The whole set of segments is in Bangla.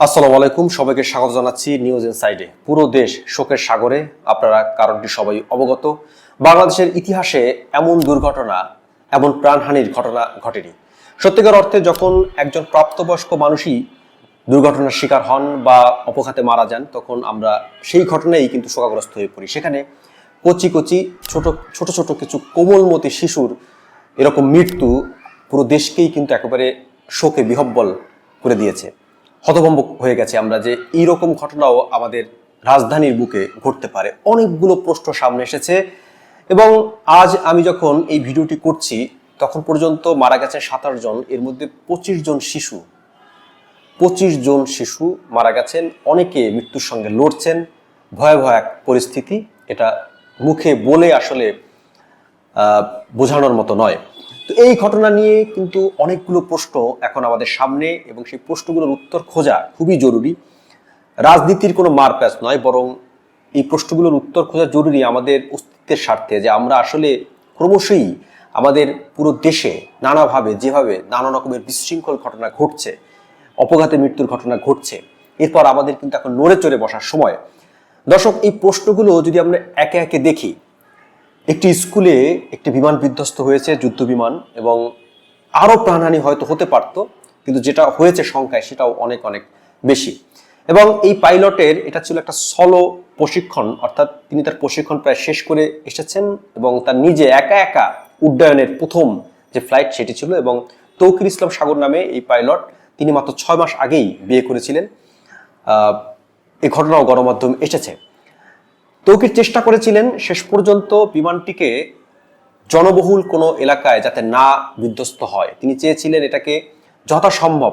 আসসালামু আলাইকুম, সবাইকে স্বাগত জানাচ্ছি নিউজ ইনসাইডে পুরো দেশ শোকের সাগরে, আপনারা কারণটি সবাই অবগত। বাংলাদেশের ইতিহাসে এমন দুর্ঘটনা, এমন প্রাণহানির ঘটনা ঘটেনি। সত্যিকার অর্থে যখন একজন প্রাপ্তবয়স্ক মানুষই দুর্ঘটনার শিকার হন বা অপঘাতে মারা যান, তখন আমরা সেই ঘটনাই কিন্তু শোকাগ্রস্ত হয়ে পড়ি। সেখানে কচি কচি ছোট ছোট ছোট কিছু কোমলমতি শিশুর এরকম মৃত্যু পুরো দেশকেই কিন্তু একেবারে শোকে বিহব্বল করে দিয়েছে। হতভম্ব হয়ে গেছে আমরা যে এইরকম ঘটনাও আমাদের রাজধানীর বুকে ঘটতে পারে। অনেকগুলো প্রশ্ন সামনে এসেছে এবং আজ আমি যখন এই ভিডিওটি করছি, তখন পর্যন্ত মারা গেছে সাতাশ জন, এর মধ্যে পঁচিশ জন শিশু। পঁচিশ জন শিশু মারা গেছেন, অনেকে মৃত্যুর সঙ্গে লড়ছেন, ভয়াবহ এক পরিস্থিতি। এটা মুখে বলে আসলে বোঝানোর মতো নয়। তো এই ঘটনা নিয়ে কিন্তু অনেকগুলো প্রশ্ন এখন আমাদের সামনে এবং সেই প্রশ্নগুলোর উত্তর খোঁজা খুবই জরুরি। রাজনীতির কোনো মারপ্যাচ নয়, বরং এই প্রশ্নগুলোর উত্তর খোঁজা জরুরি আমাদের অস্তিত্বের স্বার্থে যে আমরা আসলে ক্রমশই আমাদের পুরো দেশে নানাভাবে, যেভাবে নানা রকমের বিশৃঙ্খল ঘটনা ঘটছে, অপঘাতে মৃত্যুর ঘটনা ঘটছে, এরপর আমাদের কিন্তু এখন নড়ে চড়ে বসার সময়। দর্শক, এই প্রশ্নগুলো যদি আমরা একে একে দেখি একটি স্কুলে একটি বিমান বিধ্বস্ত হয়েছে, যুদ্ধ বিমান, এবং আরও প্রাণহানি হয়তো হতে পারত, কিন্তু যেটা হয়েছে সংখ্যায় সেটাও অনেক অনেক বেশি। এবং এই পাইলটের এটা ছিল একটা সলো প্রশিক্ষণ, অর্থাৎ তিনি তার প্রশিক্ষণ প্রায় শেষ করে এসেছেন, এবং তার নিজে একা একা উড্ডয়নের প্রথম যে ফ্লাইট সেটি ছিল, এবং তৌকির ইসলাম সাগর নামে এই পাইলট তিনি মাত্র ছয় মাস আগেই বিয়ে করেছিলেন। এই ঘটনাও গণমাধ্যম এসেছে। তৌকির চেষ্টা করেছিলেন শেষ পর্যন্ত বিমানটিকে জনবহুল কোনো এলাকায় যাতে না বিধ্বস্ত হয়। তিনি চেয়েছিলেন এটাকে যথাসম্ভব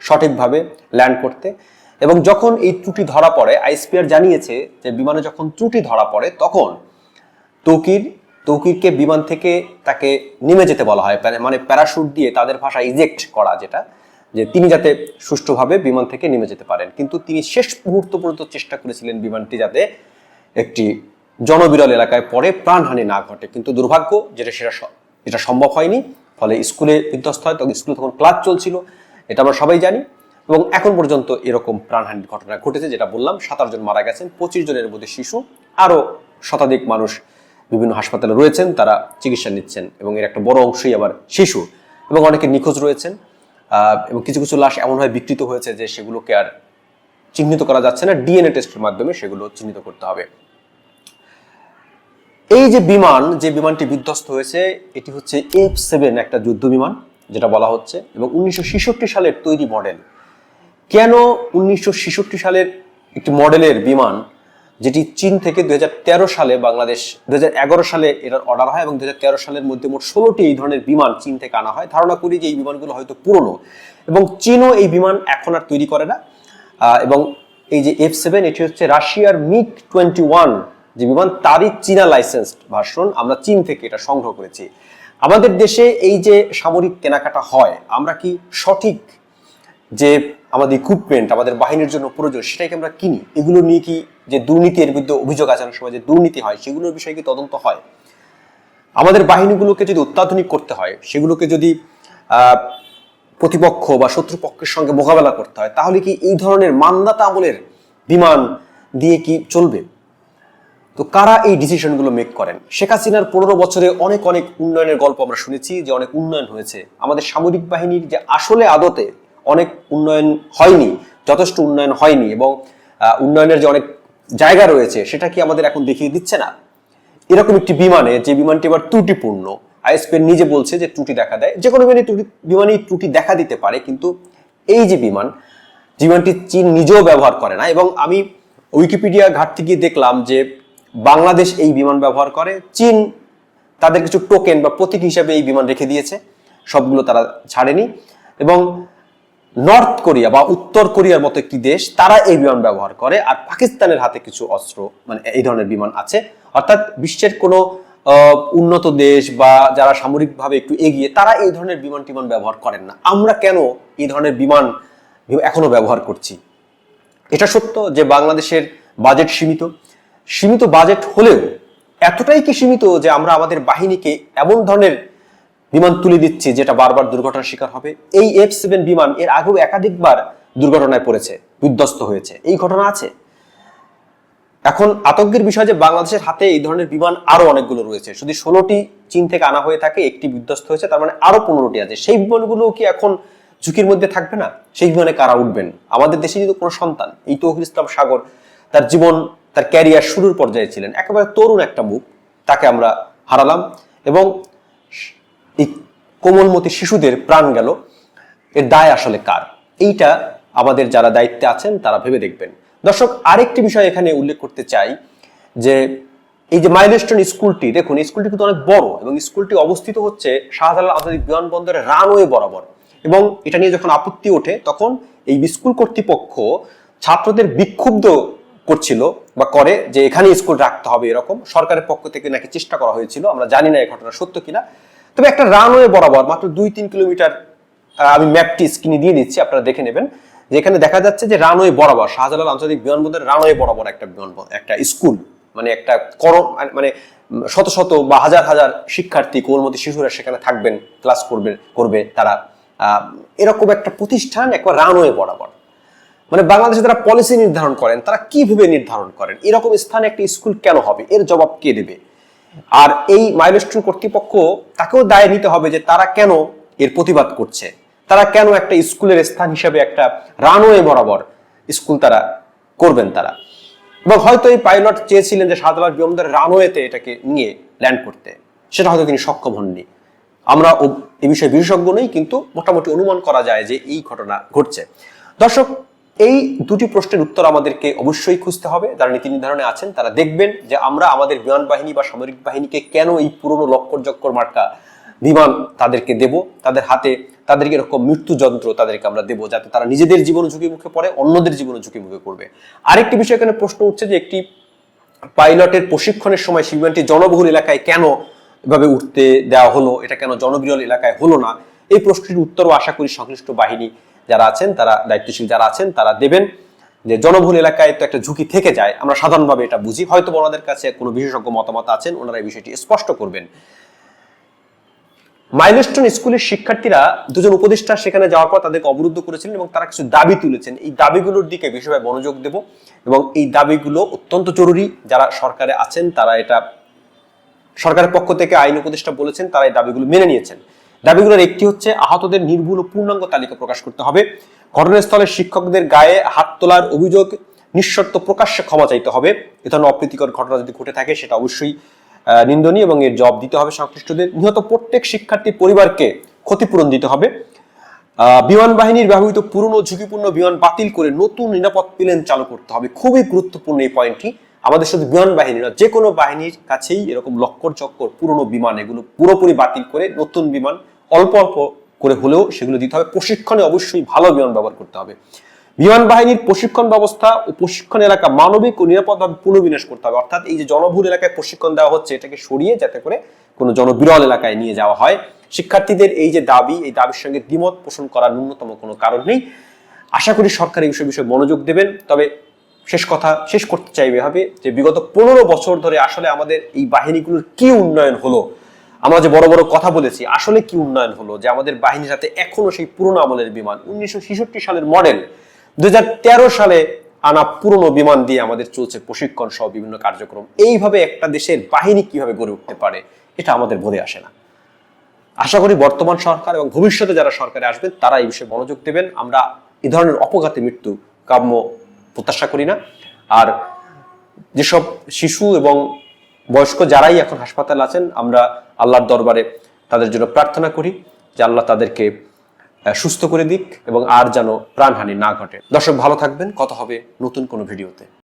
সঠিকভাবে ল্যান্ড করতে এবং যখন এই ত্রুটি ধরা পড়ে আইসপিআর জানিয়েছে যে বিমানে যখন ত্রুটি ধরা পড়ে, তখন তৌকির, তৌকিরকে বিমান থেকে তাকে নেমে যেতে বলা হয় মানে প্যারাশুট দিয়ে তাদের ভাষা ইজেক্ট করা যেটা, যে তিনি যাতে সুষ্ঠুভাবে বিমান থেকে নেমে যেতে পারেন। কিন্তু তিনি শেষ মুহূর্ত পর্যন্ত চেষ্টা করেছিলেন বিমানটি যাতে একটি জনবিরল এলাকায় পড়ে প্রাণহানি না ঘটে। কিন্তু দুর্ভাগ্য যেটা সেটা এটা সম্ভব হয়নি। ফলে স্কুলে বিধ্বস্ত হয়, তখন স্কুলে তখন ক্লাস চলছিল, এটা আমরা সবাই জানি। এবং এখন পর্যন্ত এরকম প্রাণহানির ঘটনা ঘটেছে, যেটা বললাম, সাতাশ জন মারা গেছেন, পঁচিশ জনের মধ্যে শিশু, আরও শতাধিক মানুষ বিভিন্ন হাসপাতালে রয়েছেন, তারা চিকিৎসা নিচ্ছেন এবং এর একটা বড় অংশই আবার শিশু। এবং অনেকে নিখোঁজ রয়েছেন। এবং কিছু কিছু লাশ এমনভাবে বিকৃত হয়েছে যে সেগুলোকে আর চিহ্নিত করা যাচ্ছে না ডিএনএ টেস্টের মাধ্যমে সেগুলো চিহ্নিত করতে হবে। এই যে বিমান, যে বিমানটি বিধ্বস্ত হয়েছে, এটি হচ্ছে এফ সেভেন একটা যুদ্ধ বিমান, যেটা বলা হচ্ছে, এবং উনিশশো সালের তৈরি মডেল। কেন উনিশশো ছেষট্টি সালের একটি মডেলের বিমান, যেটি চীন থেকে দুই হাজার তেরো সালে বাংলাদেশ, দুই হাজার এগারো সালে এটার অর্ডার হয়, এবং দুই হাজার তেরো সালের মধ্যে মোট ষোলোটি এই ধরনের বিমান চীন থেকে আনা হয়। ধারণা করি যে এই বিমানগুলো হয়তো পুরনো, এবং চীনও এই বিমান এখন আর তৈরি করে না। এবং এই যে এফ সেভেন এটি হচ্ছে রাশিয়ার মিগ টোয়েন্টি ওয়ান যে বিমান তারই চীনা লাইসেন্সড ভার্সন আমরা চীন থেকে এটা সংগ্রহ করেছি। আমাদের দেশে এই যে সামরিক কেনাকাটা হয়, আমরা কি সঠিক যে আমাদের ইকুইপমেন্ট আমাদের বাহিনীর জন্য প্রয়োজন, সেটাকে আমরা কিনি? এগুলো নিয়ে কি যে দুর্নীতি, এর বিরুদ্ধে অভিযোগ আছে সময় যে দুর্নীতি হয়, সেগুলোর বিষয়ে কি তদন্ত হয়? আমাদের বাহিনীগুলোকে যদি অত্যাধুনিক করতে হয়, সেগুলোকে যদি প্রতিপক্ষ বা শত্রুপক্ষের সঙ্গে মোকাবেলা করতে হয়, তাহলে কি এই ধরনের মান্দাতা আমলের বিমান দিয়ে কি চলবে? তো কারা এই ডিসিশনগুলো মেক করেন? শেখ হাসিনার পনেরো বছরে অনেক অনেক উন্নয়নের গল্প আমরা শুনেছি যে অনেক উন্নয়ন হয়েছে। আমাদের সামরিক বাহিনীর যে আসলে আদতে অনেক উন্নয়ন হয়নি, যথেষ্ট উন্নয়ন হয়নি এবং উন্নয়নের যে অনেক জায়গা রয়েছে, সেটা কি আমাদের এখন দেখিয়ে দিচ্ছে না? এরকম একটি বিমানে, যে বিমানটি এবার ত্রুটিপূর্ণ আইএসপিএন নিজে বলছে যে ত্রুটি দেখা দেয়। যে কোনো বিমানে ত্রুটি বিমানে ত্রুটি দেখা দিতে পারে, কিন্তু এই যে বিমান, বিমানটি চীন নিজেও ব্যবহার করে না। এবং আমি উইকিপিডিয়া ঘাটতে গিয়ে দেখলাম যে বাংলাদেশ এই বিমান ব্যবহার করে। চীন তাদের কিছু টোকেন বা প্রতীক হিসাবে এই বিমান রেখে দিয়েছে। সবগুলো তারা ছাড়েনি। এবং নর্থ কোরিয়া বা উত্তর কোরিয়ার মতো একটি দেশ, তারা এই বিমান ব্যবহার করে। আর পাকিস্তানের হাতে কিছু অস্ত্র মানে এই ধরনের বিমান আছে। অর্থাৎ বিশ্বের কোনো উন্নত দেশ বা যারা সামরিকভাবে একটু এগিয়ে, তারা এই ধরনের বিমান টিমান ব্যবহার করেন না। আমরা কেন এই ধরনের বিমান এখনও ব্যবহার করছি? এটা সত্য যে বাংলাদেশের বাজেট সীমিত। সীমিত বাজেট হলেও এতটাই কি সীমিত যে আমরা আমাদের বাহিনীকে এমন ধরনের বিমান তুলে দিচ্ছি যেটা বারবার দুর্ঘটনার শিকার হবে? এই এফ সেভেন বিমান এর আগেও একাধিকবার দুর্ঘটনায় পড়েছে, বিধ্বস্ত হয়েছে। এই ঘটনা আছে? এখন আতঙ্কের বিষয় যে বাংলাদেশের হাতে এই ধরনের বিমান আরও অনেকগুলো রয়েছে। যদি ষোলোটি চীন থেকে আনা হয়ে থাকে, একটি বিধ্বস্ত হয়েছে, তার মানে আরও পনেরোটি আছে। সেই বিমানগুলো কি এখন ঝুঁকির মধ্যে থাকবে না? সেই বিমানে কারা উঠবেন? আমাদের দেশে যদি কোনো সন্তান, এই তৌহিদ ইসলাম সাগর, তার জীবন, তার ক্যারিয়ার শুরুর পর্যায়ে ছিলেন, একেবারে তরুণ একটা মুখ, তাকে আমরা হারালাম এবং এই কোমলমতি শিশুদের প্রাণ গেল। এর দায় আসলে কার? এইটা আমাদের যারা দায়িত্বে আছেন, তারা ভেবে দেখবেন। দর্শক, আরেকটি বিষয় এখানে উল্লেখ করতে চাই যে এই যে মাইলস্টোন স্কুলটি, দেখুন স্কুলটি কিন্তু অনেক বড় এবং স্কুলটি অবস্থিত হচ্ছে শাহজালাল আন্তর্জাতিক বিমানবন্দরের রানওয়ে বরাবর এবং এটা নিয়ে যখন আপত্তি ওঠে, তখন এই স্কুল কর্তৃপক্ষ ছাত্রদের বিক্ষুব্ধ করছিল বা করে যে এখানে স্কুল রাখতে হবে এরকম। সরকারের পক্ষ থেকে নাকি চেষ্টা করা হয়েছিল, আমরা জানি না এই ঘটনা সত্য কিনা। তবে একটা রানওয়ে বরাবর, মাত্র দুই তিন কিলোমিটার, আমি ম্যাপটি স্ক্রিনে দিয়ে দিচ্ছি, আপনারা দেখে নেবেন। যেখানে দেখা যাচ্ছে যে রানওয়ে বরাবর, শাহজালাল আন্তর্জাতিক বিমানবন্দরের রানওয়ে বরাবর একটা বিমানবন্দর, একটা স্কুল মানে একটা কর মানে শত শত বা হাজার হাজার শিক্ষার্থী কোমলমতি শিশুরা সেখানে থাকবেন, ক্লাস করবে করবে তারা। এরকম একটা প্রতিষ্ঠান একবার রানওয়ে বরাবর। মানে বাংলাদেশে যারা পলিসি নির্ধারণ করেন, তারা কীভাবে নির্ধারণ করেন? এরকম স্থানে একটা স্কুল কেন হবে? এর জবাব কে দেবে? আর এই মাইলস্টোন কর্তৃপক্ষ তাকেও দায় নিতে হবে যে তারা কেন এর প্রতিবাদ করছে। তারা কেন একটা স্কুলের স্থান হিসেবে একটা রানওয়ে বরাবর স্কুল তারা করবেন তারা? এবং হয়তো এই পাইলট চেয়েছিলেন যে শাহজালাল বিমানবন্দরের রানওয়েতে এটাকে নিয়ে ল্যান্ড করতে। সেটা হয়তো তিনি সক্ষম হননি। আমরা এ বিষয়ে বিশেষজ্ঞ নই, কিন্তু মোটামুটি অনুমান করা যায় যে এই ঘটনা ঘটছে। দর্শক, এই দুটি প্রশ্নের উত্তর আমাদেরকে অবশ্যই খুঁজতে হবে। যারা নীতি নির্ধারণে আছেন, তারা দেখবেন যে আমরা আমাদের বিমান বাহিনী বা সামরিক বাহিনীকে কেন এই পুরনো লক্কর জক্কর মার্কা বিমান তাদেরকে দেব, তাদের হাতে তাদেরকে এরকম মৃত্যু যন্ত্র তাদেরকে আমরা দেবো যাতে তারা নিজেদের জীবন ঝুঁকি মুখে পড়ে, অন্যদের জীবন ঝুঁকি মুখে করবে আরেকটি বিষয় এখানে প্রশ্ন উঠছে যে একটি পাইলটের প্রশিক্ষণের সময় বিমানটি জনবহুল এলাকায় কেন এভাবে উঠতে দেওয়া হলো, এটা কেন জনবিরল এলাকায় হলো না? এই প্রশ্নটির উত্তরও আশা করি সংশ্লিষ্ট বাহিনী যারা আছেন, তারা দায়িত্বশীল যারা আছেন, তারা দেবেন। যে জনবহুল এলাকায় তো একটা ঝুঁকি থেকে যায়, আমরা সাধারণভাবে এটা বুঝি। হয়তো ওনাদের কাছে কোনো বিশেষজ্ঞ মতামত আছেন, ওনারা এই বিষয়টি স্পষ্ট করবেন। মাইলস্টোন স্কুলের শিক্ষার্থীরা দুজন উপদেষ্টা সেখানে যাওয়ার পর তাদেরকে অবরুদ্ধ করেছিলেন এবং তারা কিছু দাবি তুলেছেন। এই দাবিগুলোর দিকে বিষয়ে মনোযোগ দেব এবং এই দাবিগুলো অত্যন্ত জরুরি। যারা সরকারে আছেন, তারা এটা সরকারের পক্ষ থেকে আইন উপদেষ্টা বলেছেন, তারা এই দাবিগুলো মেনে নিয়েছেন। দাবিগুলোর একটি হচ্ছে, আহতদের নির্ভুল পূর্ণাঙ্গ তালিকা প্রকাশ করতে হবে। ঘটনাস্থলে শিক্ষকদের গায়ে হাত তোলার অভিযোগ নিঃশর্ত প্রকাশ্যে ক্ষমা চাইতে হবে। এ ধরনের অপ্রীতিকর ঘটনা যদি ঘটে থাকে, সেটা অবশ্যই নিন্দনীয় এবং এর জব দিতে হবে সংশ্লিষ্টদের। নিহত প্রত্যেক শিক্ষার্থীর পরিবারকে ক্ষতিপূরণ দিতে হবে। বিমান বাহিনীর ব্যবহৃত পুরনো ঝুঁকিপূর্ণ বিমান বাতিল করে নতুন নিরাপদ প্লেন চালু করতে হবে। খুবই গুরুত্বপূর্ণ এই পয়েন্টটি আমাদের শুধু বিমান বাহিনী না যে কোনো বাহিনীর কাছেই এরকম লক্কর চক্কর পুরনো বিমান, এগুলো পুরোপুরি বাতিল করে নতুন বিমান অল্প অল্প করে হলেও সেগুলো দিতে হবে। প্রশিক্ষণে অবশ্যই ভালো বিমান ব্যবহার করতে হবে। বিমান বাহিনীর প্রশিক্ষণ ব্যবস্থা ও প্রশিক্ষণ এলাকা মানবিক ও নিরাপদভাবে পুনর্বিন্যাস করতে হবে। অর্থাৎ এই যে জনবহুল এলাকায় প্রশিক্ষণ দেওয়া হচ্ছে, এটাকে সরিয়ে যাতে করে কোনো জনবিরল এলাকায় নিয়ে যাওয়া হয়। শিক্ষার্থীদের এই যে দাবি, এই দাবির সঙ্গে দ্বিমত পোষণ করার ন্যূনতম কোনো কারণ নেই। আশা করি সরকার এই বিষয়ে বিষয়ে মনোযোগ দেবেন। তবে শেষ কথা, শেষ করতে চাইবে এভাবে যে বিগত পনেরো বছর ধরে আসলে আমাদের এই বাহিনীগুলোর কি উন্নয়ন হলো? আমরা যে বড় বড় কথা বলেছি, আসলে কি উন্নয়ন হলো? যে আমাদের বাহিনীর হাতে এখনও সেই পুরনো আমলের বিমান, উনিশশো ছেষট্টি সালের মডেল দুই সালে আনা পুরনো বিমান দিয়ে আমাদের চলছে প্রশিক্ষণ সহ বিভিন্ন কার্যক্রম। এইভাবে একটা দেশের বাহিনী কীভাবে গড়ে উঠতে পারে, এটা আমাদের বোধে আসে না। আশা করি বর্তমান সরকার এবং ভবিষ্যতে যারা সরকারে আসবেন, তারা এই বিষয়ে মনোযোগ দেবেন। আমরা এই ধরনের অপঘাতে মৃত্যু কাম্য প্রত্যাশা করি না। আর যেসব শিশু এবং বয়স্ক যারাই এখন হাসপাতালে আছেন, আমরা আল্লাহর দরবারে তাদের জন্য প্রার্থনা করি যে আল্লাহ তাদেরকে সুস্থ করে দিক এবং আর যেন প্রাণহানি না ঘটে। দর্শক ভালো থাকবেন। কথা হবে নতুন কোনো ভিডিওতে।